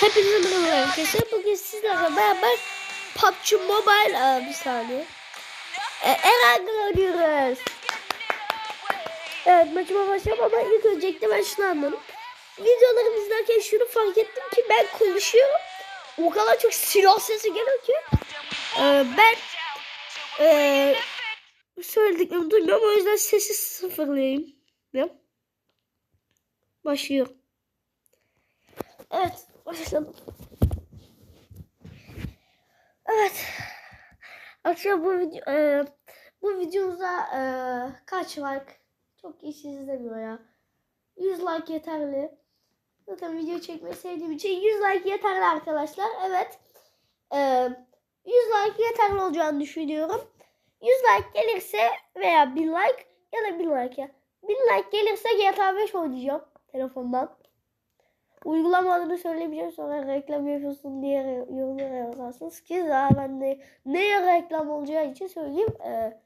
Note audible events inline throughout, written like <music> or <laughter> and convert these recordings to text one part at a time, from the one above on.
Hepinize merhaba arkadaşlar. Bugün sizlerle beraber PUBG Mobile Aa, bir saniye. E, Erangel oynuyoruz. Evet maçıma başlayalım ama ilk öncelikle ben şunu anladım. Videolarımı izlerken şunu fark ettim ki ben konuşuyorum. O kadar çok silah sesi geliyor ki. e, ben e, söylediklerimi duymuyorum. O yüzden sesi sıfırlayayım. Başlıyor. Evet, başlayalım. Evet. Akşam bu video e, bu videomuza e, kaç like? Çok kişi izlemiyor ya. 100 like yeterli. Zaten video çekmeyi sevdiğim için 100 like yeterli arkadaşlar. Evet. E, 100 like yeterli olacağını düşünüyorum. 100 like gelirse veya 1000 like ya da 1000 like ya. 1000 like gelirse GTA 5 oynayacağım telefondan. Uygulama adını söylemeyeceğim sonra reklam yapıyorsun diye yorumlara yazarsınız ki ben de neye reklam olacağı için söyleyeyim. Ee,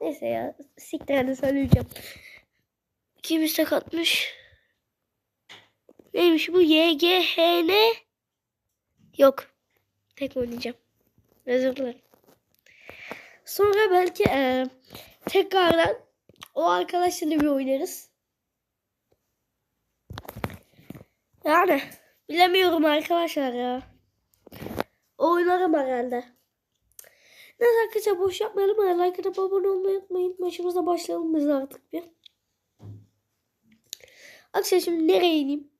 neyse ya siktir hadi söyleyeceğim. Kim istek atmış? Neymiş bu? YGHN? Yok. Tek oynayacağım. Özür dilerim. Sonra belki e, tekrardan o arkadaşlarla bir oynarız. Yani bilemiyorum arkadaşlar ya. Oynarım herhalde. Neyse arkadaşlar boş yapmayalım. Like atıp abone olmayı unutmayın. Maçımıza başlayalım biz artık bir. Arkadaşlar şimdi nereye ineyim?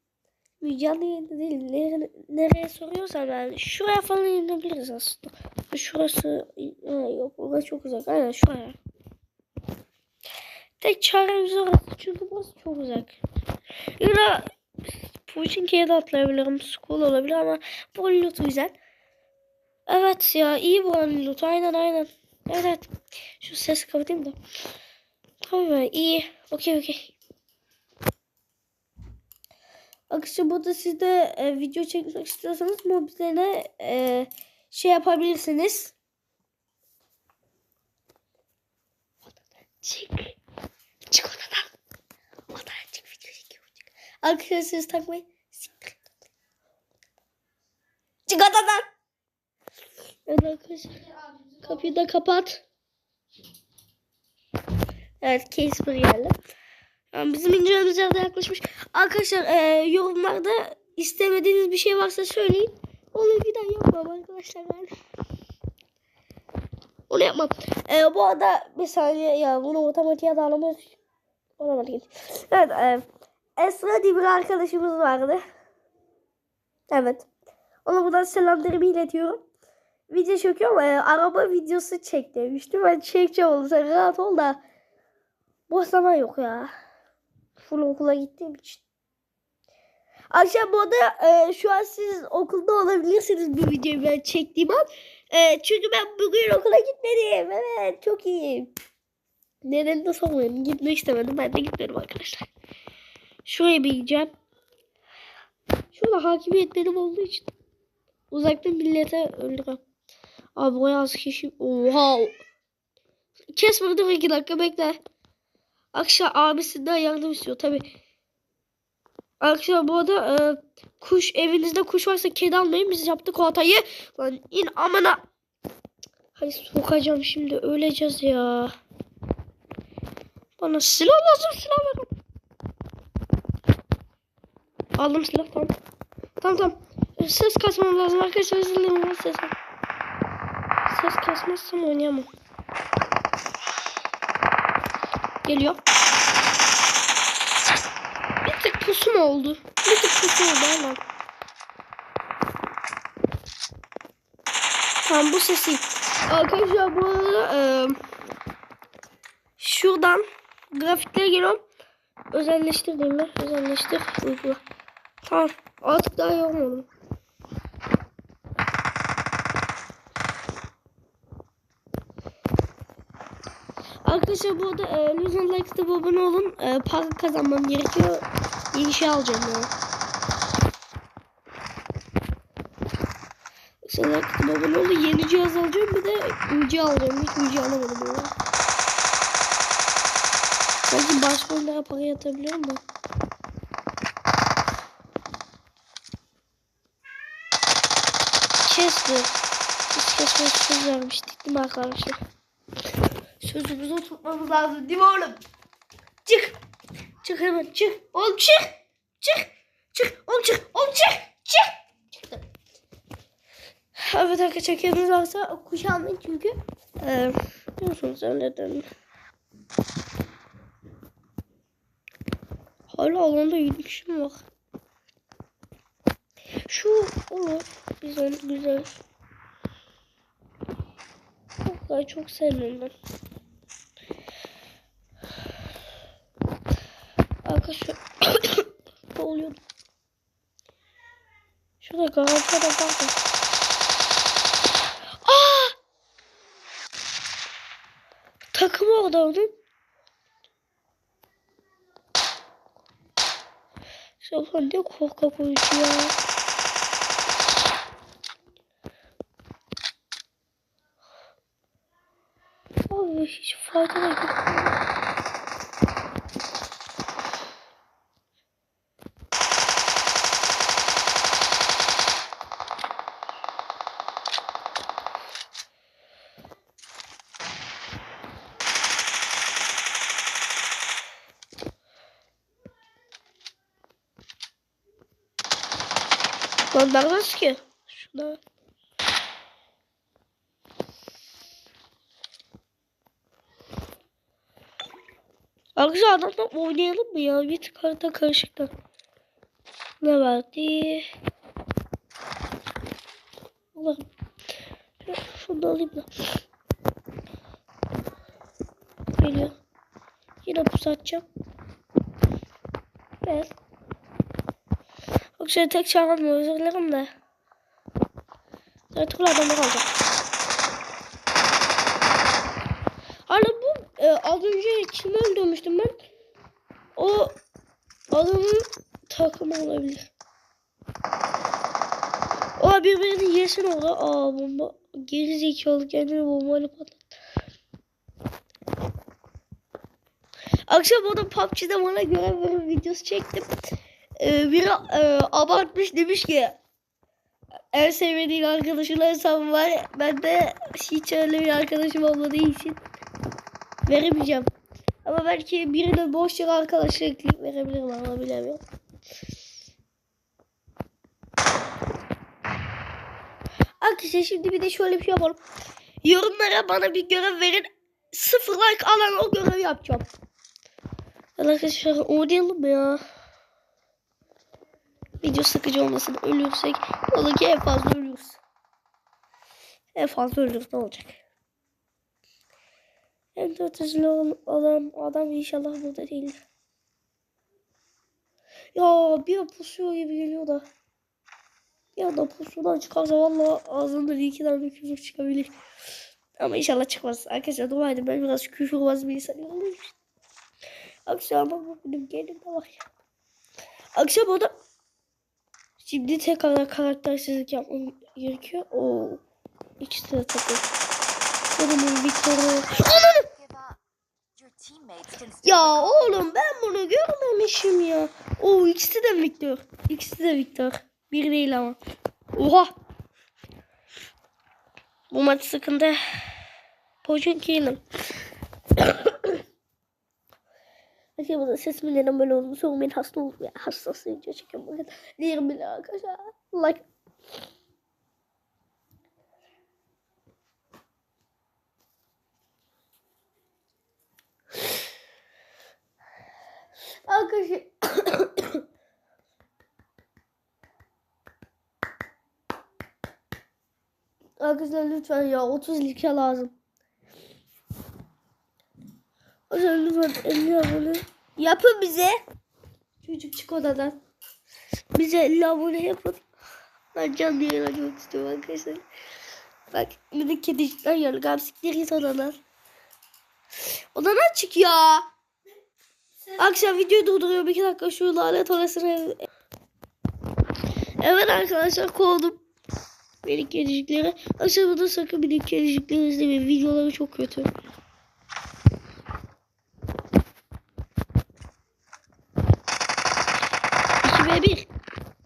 Canlı yayında değil. Nereye, nereye soruyorsan ben şuraya falan inebiliriz aslında. Şurası ha, yok burası çok uzak. Aynen şuraya. Tek çaremiz orası çünkü burası çok uzak. Yine Puçinki'ye de atlayabilirim. School olabilir ama bu loot güzel. Evet ya iyi bu loot. Aynen aynen. Evet. Şu ses kapatayım da. Tamam iyi. Okey okey. Arkadaşlar burada siz de e, video çekmek istiyorsanız mobilene e, şey yapabilirsiniz. Çık. Çık odadan. Odadan çık video çekiyor. Çık. Arkadaşlar. Siktir. Çık odadan. Evet arkadaşlar. Kapıyı da kapat. Evet case. Yani bizim ineceğimiz yerde yaklaşmış. Arkadaşlar e, yorumlarda istemediğiniz bir şey varsa söyleyin. Onu bir daha yapmam arkadaşlar yani. Onu yapmam. E, bu arada bir saniye ya bunu otomatiğe bağlamak olamadı. Evet e, Esra diye bir arkadaşımız vardı. Evet. Ona buradan selamlarımı iletiyorum. Video çekiyor ama e, araba videosu çek demişti. Ben çekeceğim onu sen rahat ol da. Boş zaman yok ya. Full okula gittiğim için. Akşam bu arada e, şu an siz okulda olabilirsiniz bu videoyu ben çektiğim an. E, çünkü ben bugün okula gitmedim. Evet çok iyi. Neden de sormayın. Gitmek istemedim. Ben de gitmedim arkadaşlar. Şuraya bir gideceğim. Şurada hakimiyet benim olduğu için. Uzaktan millete öldürem. Abi o yaz kişi. Oha. Kes burada dur iki dakika bekle. Akşam abisinden yardım istiyor tabi. Akşam bu arada e, kuş evinizde kuş varsa kedi almayın. Biz yaptık o hatayı. Lan in amına. Hay sokacağım şimdi öleceğiz ya. Bana silah lazım silah verin. Aldım silah tamam. Tamam tamam. Ses kasmam lazım arkadaşlar özür dilerim ses. Ses kasmazsam oynayamam. Geliyor. Bir tık pusu mu oldu? Bir tık pusu oldu aynen. Tamam bu sesi. Arkadaşlar bu arada e, şuradan grafiklere geliyorum. Özelleştir değil mi? Özelleştir. Uygula. Tamam. Artık daha iyi olmadı. Arkadaşlar bu arada e, lütfen like atıp abone olun. E, para kazanmam gerekiyor. Yeni şey alacağım ya. Lütfen like atıp abone olun. Yeni cihaz alacağım. Bir de UC alacağım. Hiç UC alamadım ya. Belki başka oyunlara para yatabiliyorum da. Kesti. Biz kesmeye söz vermiştik değil arkadaşlar? Sözümüzü tutmamız lazım değil mi oğlum? Çık. Çık hemen çık. Oğlum çık. Çık. Çık. Oğlum çık. Oğlum çık. Çık. Çıktı. Evet arkadaşlar kendiniz varsa kuşanmayın çünkü. Ee, biliyorsunuz öyleden. Hala alanda 7 kişi mi var? Şu olur. Güzel güzel. Vallahi çok sevdim ben. Arkadaşlar <coughs> ne oluyor? Şurada garanti da var. Aa! Takım orada onun. Şoför ne korkak oyuncu ya. Abi hiç fayda da yok. Lan nerede ki? Şuna. Arkadaşlar adamla oynayalım mı ya? Bir tık harita karışıkta. Ne verdi? Allah'ım. Şunu da alayım da. Geliyor. Yine pusatacağım. Evet. Şöyle tek çağırmıyor özür dilerim de. Artık adamlar olacak. Hala bu e, az önce kimi öldürmüştüm ben? O adamın takımı olabilir. O birbirini yesin orada. Aa bomba. Geri zekalı kendini bombayla patlattı. Akşam orada PUBG'de bana görev verin videosu çektim. Ee, biri e, abartmış demiş ki en sevmediğin arkadaşın hesabı var. Ben de hiç öyle bir arkadaşım olmadığı için veremeyeceğim. Ama belki birine boş yere arkadaşlık verebilirim ama bilemiyorum. Arkadaşlar şimdi bir de şöyle bir şey yapalım. Yorumlara bana bir görev verin. Sıfır like alan o görevi yapacağım. Arkadaşlar oynayalım ya? Video sıkıcı olmasın. Ölürsek. Olur ki en fazla ölürüz. En fazla ölürüz ne olacak? En kötüsü olan adam inşallah burada değil. Ya bir pusuyor gibi geliyor da. Ya da pusudan çıkarsa valla ağzından iki tane küfür çıkabilir. Ama inşallah çıkmaz. Arkadaşlar dua edin ben biraz küfürbaz bir insanım. Akşam ama benim kendimde var ya. Akşam o da Şimdi tekrar karaktersizlik yapmam gerekiyor. O ikisi de takım. Oğlum Victor'u. Ya oğlum ben bunu görmemişim ya. O ikisi de Victor. İkisi de Victor. Bir değil ama. Oha. Bu maç sıkıntı. Pochinki'nin. Peki bu da ses mi neden böyle oldu? Sonra ben hasta oldum ya. Hassasıyınca çekiyorum bakın. Diyelim bile arkadaşlar. Like. Arkadaşlar. Arkadaşlar lütfen ya 30 like lazım. Arkadaşlar lütfen 50 abone yapın bize. Çocuk çık odadan. Bize 50 abone yapın. Ben canlı yayın açmak istiyorum arkadaşlar. Bak minik kedicikler yiyor. Gamsikler git odadan. Odadan çık ya. Akşam videoyu durduruyorum. İki dakika şu lanet orasını. Evet arkadaşlar kovdum. Minik kedicikleri. Aşağıda sakın minik kedicikleri izlemeyin. Videoları çok kötü. 2 ve 1.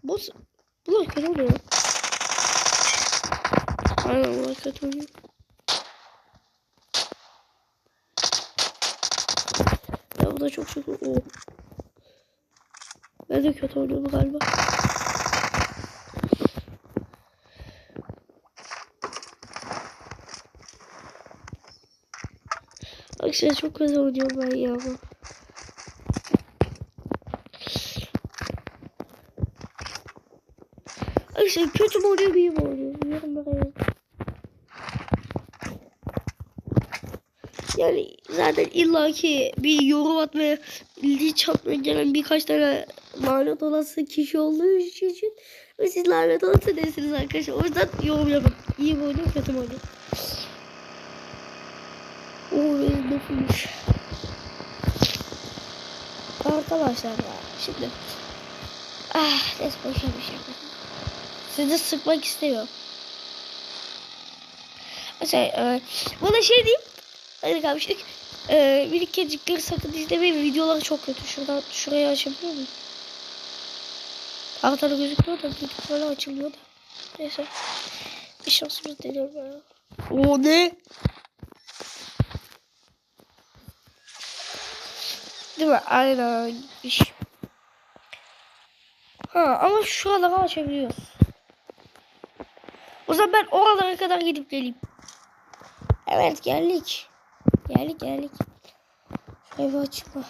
Boss. Bunlar kötü oluyor. Aynen bunlar kötü oynuyor. Ya bu da çok çok Oo. Ben de kötü oynuyorum galiba. Arkadaşlar çok kötü oynuyorum ben ya bu. Arkadaşlar kötü mü oynuyor iyi mi oynuyor? Yorumlara yazın. Yani zaten illaki bir yorum atmaya, linç atmaya gelen birkaç tane lanet olası kişi olduğu için ve siz lanet olası değilsiniz arkadaşlar. O yüzden yorum yapın. İyi mi oynuyor, kötü mü oynuyor? Oo benim lafımmış. Arkadaşlar ya şimdi ah neyse boşver bir şey. Sizi sıkmak istemiyorum. Mesela e, bana şey diyeyim. Hadi kalmıştık. E, minik kedicikleri sakın izlemeyin. Videoları çok kötü. Şuradan şuraya açabiliyor muyum? Haritada gözükmüyor da ihtimalle açılıyor da. Neyse. Bir şansımız deniyorum ya. O ne? Değil mi? Aynen. İş. Ha ama şuraları açabiliyoruz. O zaman ben oralara kadar gidip geleyim. Evet geldik. Geldik geldik. Evi açma.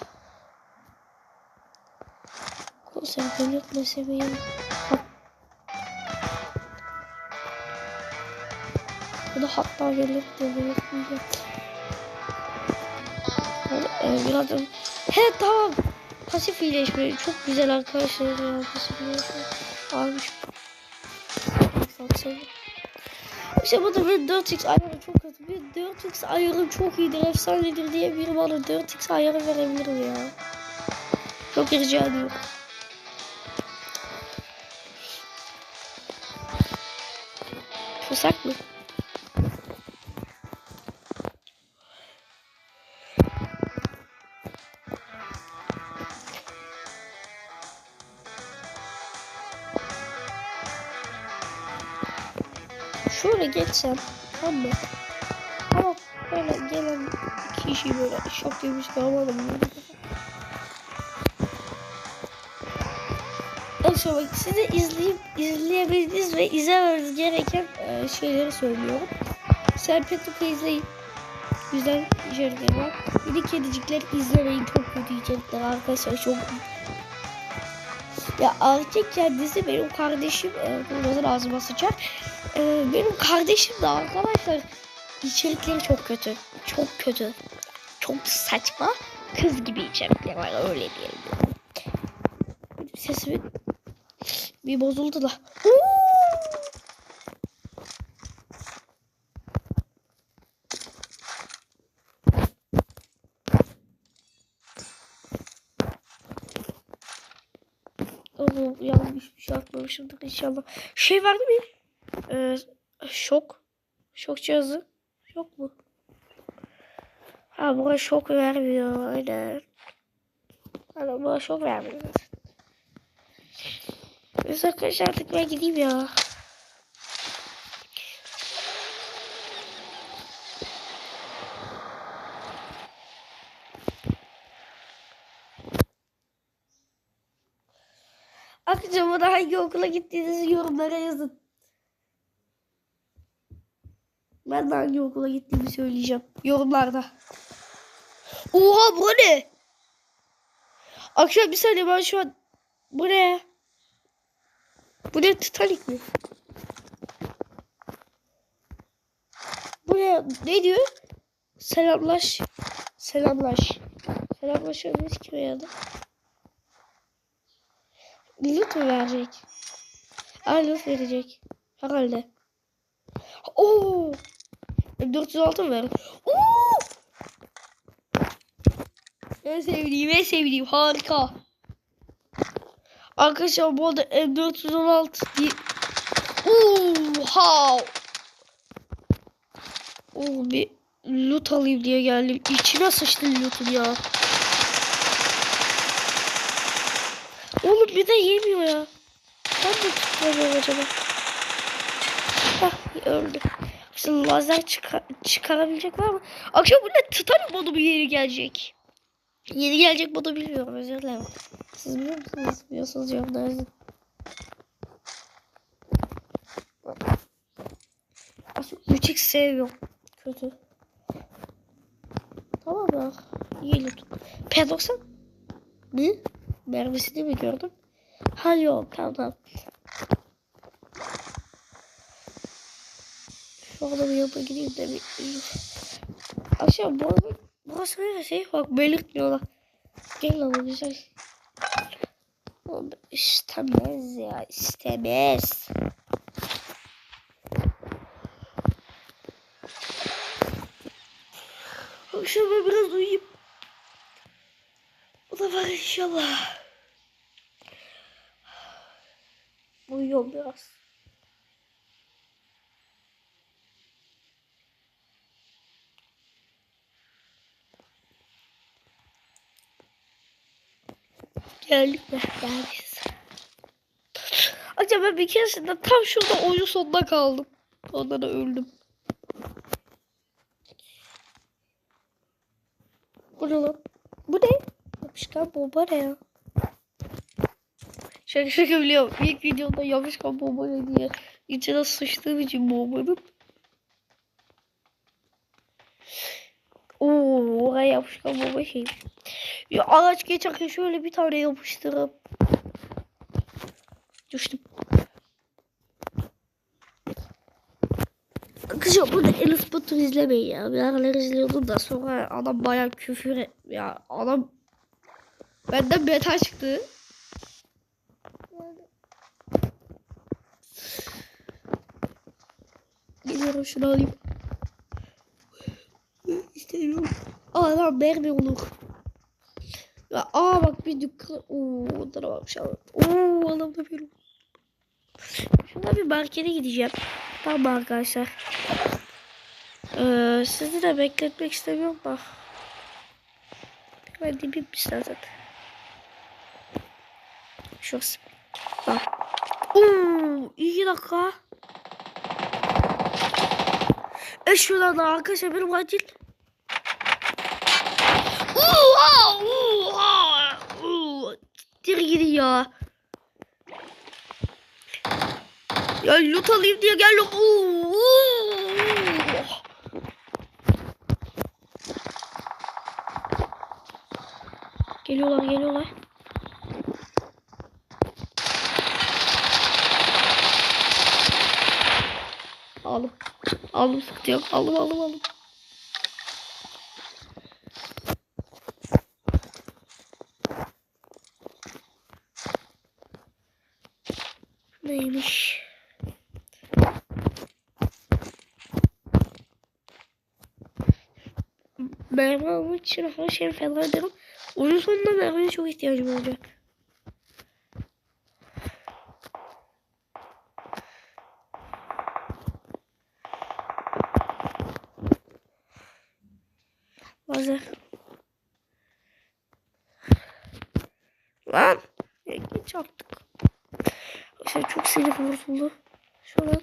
Konser belirtme seviyem. Bu da hatta gelir diye belirtmeyeceğim. Ee, birazdan. He tamam. Pasif iyileşme çok güzel arkadaşlar ya. Pasif iyileşme. Almış. Satsaydım. İşte bu da bir 4x ayarı çok kötü. Bir 4x ayarı çok iyidir, efsanedir diye biri bana 4x ayarı verebilir ya? Çok rica ediyorum. Fırsak mı? Geçsem tamam mı? Ama böyle gelen kişi böyle şok yemiş kalmadım. Neyse bak size izleyip izleyebildiğiniz ve izlemeniz gereken e, şeyleri söylüyorum. Serpetuk'u izleyin. Güzel içerikler var. Bir de kedicikler izlemeyin. Çok kötü içerikler arkadaşlar. Çok ya Arçek kendisi benim kardeşim. E, bunu ağzıma sıçar. E, benim kardeşim de arkadaşlar içerikleri çok kötü. Çok kötü. Çok saçma. Kız gibi içerikler var öyle diyelim. Sesimi bir bozuldu da. Oo, yanlış bir şey atmamışımdır inşallah. Şey vardı mı? Ee, şok. Şok cihazı. Yok mu? Ha buna şok vermiyor. Aynen. Aynen buna şok vermiyor. Neyse arkadaşlar artık ben gideyim ya. Akşam bana hangi okula gittiğinizi yorumlara yazın. Ben de hangi okula gittiğimi söyleyeceğim. Yorumlarda. Oha bu ne? Akşam bir saniye ben şu an... Bu ne ya? Bu ne Titanic mi? Bu ne? Ne diyor? Selamlaş. Selamlaş. Selamlaşıyoruz kime yazdı? Loot mu verecek? Aa loot verecek. Herhalde. Oo! 406 mı ver? Oo! En sevdiğim, en sevdiğim. Harika. Arkadaşlar bu arada M416 diye... Oha! Oo bir loot alayım diye geldim. İçine sıçtı loot'un ya. Oğlum bir de yemiyor ya. Ben de tutmuyorum acaba. Hah öldü. İşte lazer çıkar çıkarabilecek var mı? Akşam bu ne Titanic modu mu yeni gelecek? Yeni gelecek modu bilmiyorum özür dilerim. Siz biliyor musunuz? Biliyorsunuz yorumlar yazın. Aslında 3x seviyorum. Kötü. Tamam mı? İyi lütfen. P90 ne? Mermisini mi gördüm? Ha yok tamam. Anda bir yanına gideyim de bir... Aşağı bu arada burası neresi? Bak belirtmiyorlar. Gel bu güzel. Oğlum, İstemez ya istemez. Akşam ben biraz uyuyayım. Bu da var inşallah. Uyuyorum biraz. Geldik mi? Geldik. Acaba bir keresinde tam şurada oyun sonunda kaldım. Ondan da öldüm. Bu ne lan? Bu ne? Yapışkan bomba ne ya? Şaka şaka biliyorum. İlk videoda yapışkan bomba ne diye. İçine sıçtığım için bombanın. Oo, oraya yapışkan bomba şey. Ya araç geçerken şöyle bir tane yapıştırıp. Düştüm. Arkadaşlar burada Elis Batur izlemeyin ya. Bir aralar izliyordum da sonra adam bayağı küfür et- ya adam benden beta çıktı. Geliyorum şunu alayım. İstemiyorum. Aa lan mermi olur. Aa bak bir dükkan. Oo onlara bak. Oo benim. Şuna bir markete gideceğim. Tamam arkadaşlar. Ee, sizi de bekletmek istemiyorum da. Ben de bitmişler zaten. Şurası. Bak. Oo, iki dakika. E şuradan arkadaşlar benim acil. Oha! Oha! Oo, Gidin ya. Loot alayım diye gel. Oo. Geliyorlar geliyorlar. Aldım. Aldım sıkıntı yok. Aldım aldım aldım. Neymiş? Mermi almak için her şeyi feda ederim. Oyun sonunda mermiye çok ihtiyacım olacak. Lazer. Lan. Ya geç artık. Şey çok sinir bozuldu. Şu an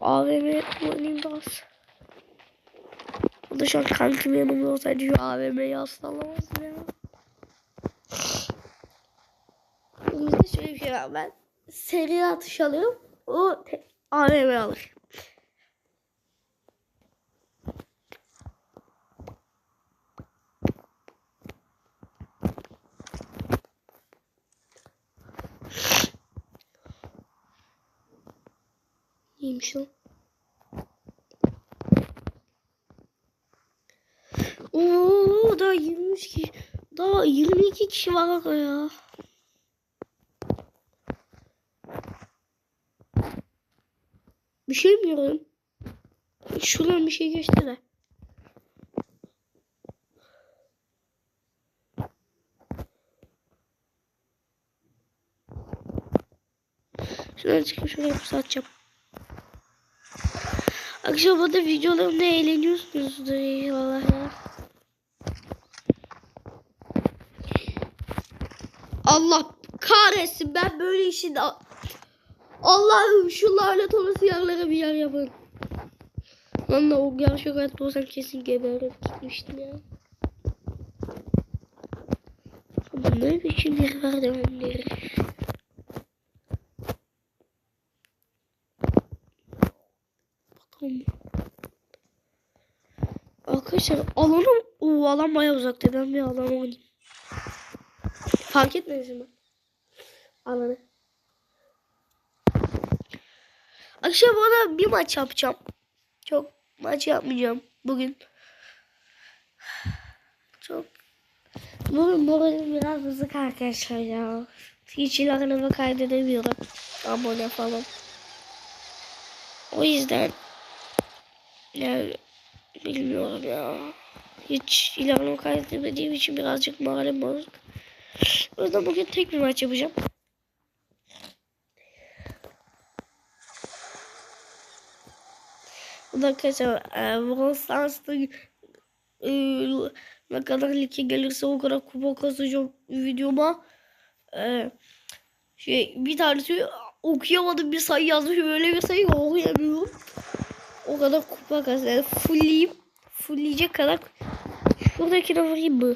AVM kullanayım da az. O da şu an kankim yanımda olsaydı şu AVM'yi asla alamazdım ya. Bizde şöyle bir şey var. Ben seri atış alıyorum. O AVM alır. İyiymiş o. Oo daha 23 kişi. Daha 22 kişi var ya. Bir şey mi yiyorum? Şuradan bir şey geçti de. Şuradan çıkıp şuraya satacağım. Akşam da videolarımda eğleniyorsunuzdur inşallah ya. Allah kahretsin ben böyle işin Allah'ım şu lanet olası yerlere bir yer yapın. Da o gerçek hayatta olsam kesin geberip gitmiştim ya. Ama ne biçim bir merdivenleri. Bakalım. Arkadaşlar alanım o alan bayağı uzakta. Ben bir alan oynayayım. Fark etmediniz mi? Alanı. Akşam bana bir maç yapacağım. Çok maç yapmayacağım bugün. Çok Bugün moralim biraz bozuk arkadaşlar ya. Hiç ilanımı kaydedemiyorum. Abone falan. O yüzden yani bilmiyorum ya. Hiç ilanımı kaydedemediğim için birazcık moralim bozuk. O yüzden bugün tek bir maç yapacağım. Arkadaşlar e, Brawl Stars'ta e, ne kadar like gelirse o kadar kupa kasacağım videoma. E, şey bir tanesi okuyamadım bir sayı yazmış böyle bir sayı okuyamıyorum. O kadar kupa. Yani fullleyip fullleyecek kadar şuradakine vurayım mı?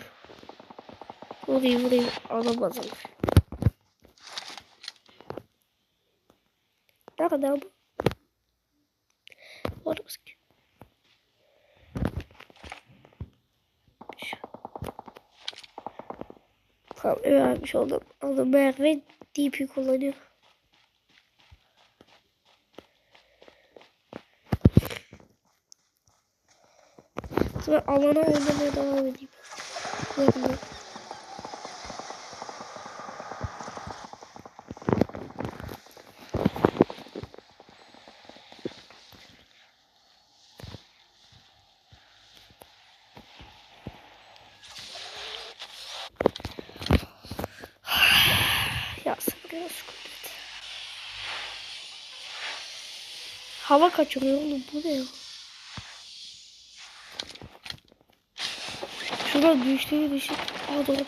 Vurayım vurayım alamadım. Nerede bu? Orada mısın? Tamam öğrenmiş oldum. Ama Merve DP kullanıyor. Sonra alana oynamaya devam edeyim. Kudret. Hava kaçırıyor oğlum bu ne ya? Şurada düştüğü düşük. Aa doğru.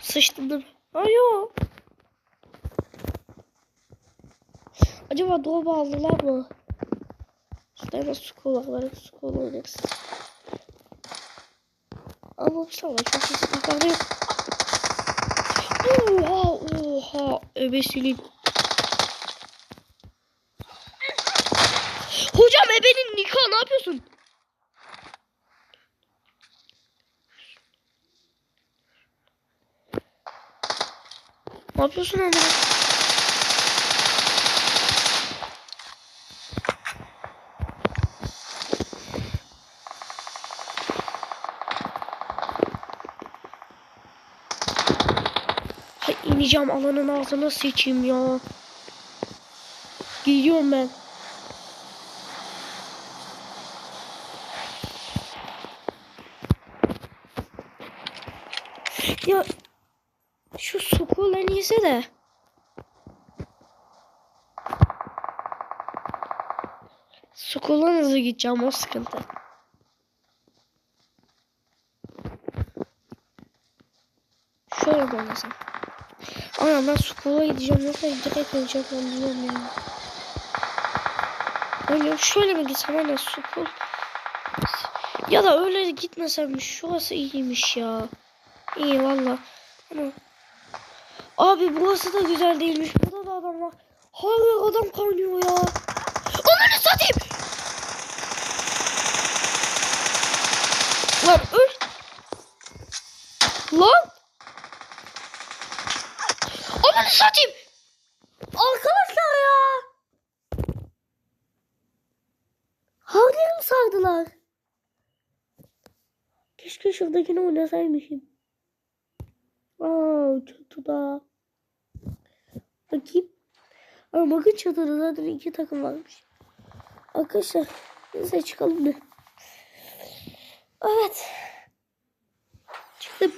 Sıçtım? Ayo. Acaba doğu aldılar mı? Şurada nasıl skol var? Belki skol oynarız. Ama saniye çok yukarıda yok. Oha oha. Ebesinin. Hocam ebenin nikah ne yapıyorsun? Ne yapıyorsun Emre? Hay alanın ağzına seçeyim ya. Gidiyorum ben. Ya şu iyisi de. Sokul'a hızlı gideceğim o sıkıntı. Şöyle oynasam. Ama ben Sokul'a gideceğim yoksa direkt öleceğim ben biliyorum ya. Öyle şöyle mi gitsem hani Sokul. Ya da öyle gitmesem şurası iyiymiş ya. İyi valla. Ama Abi burası da güzel değilmiş. Burada da adam var. Hayır adam kaynıyor ya. Onları satayım. Lan öl. Lan. Onları satayım. Arkadaşlar ya. Mi sardılar? Keşke şuradakini oynasaymışım. Aa çatıda. Bakayım. Ama bakın çatıda zaten iki takım varmış. Arkadaşlar neyse çıkalım bir. Evet. Çıktım.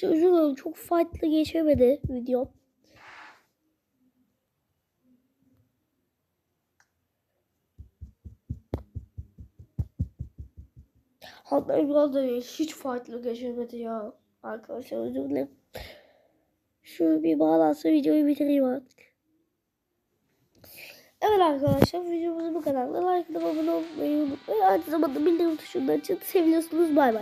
Çocuğum çok farklı geçemedi video. Hatta biraz da hiç farklı geçemedi ya. Arkadaşlar özür dilerim. Şu bir bağlansa videoyu bitireyim artık. Evet arkadaşlar videomuz bu kadar. Like abone olmayı unutmayın. Aynı zamanda bildirim tuşunu açın. Seviyorsunuz bay bay.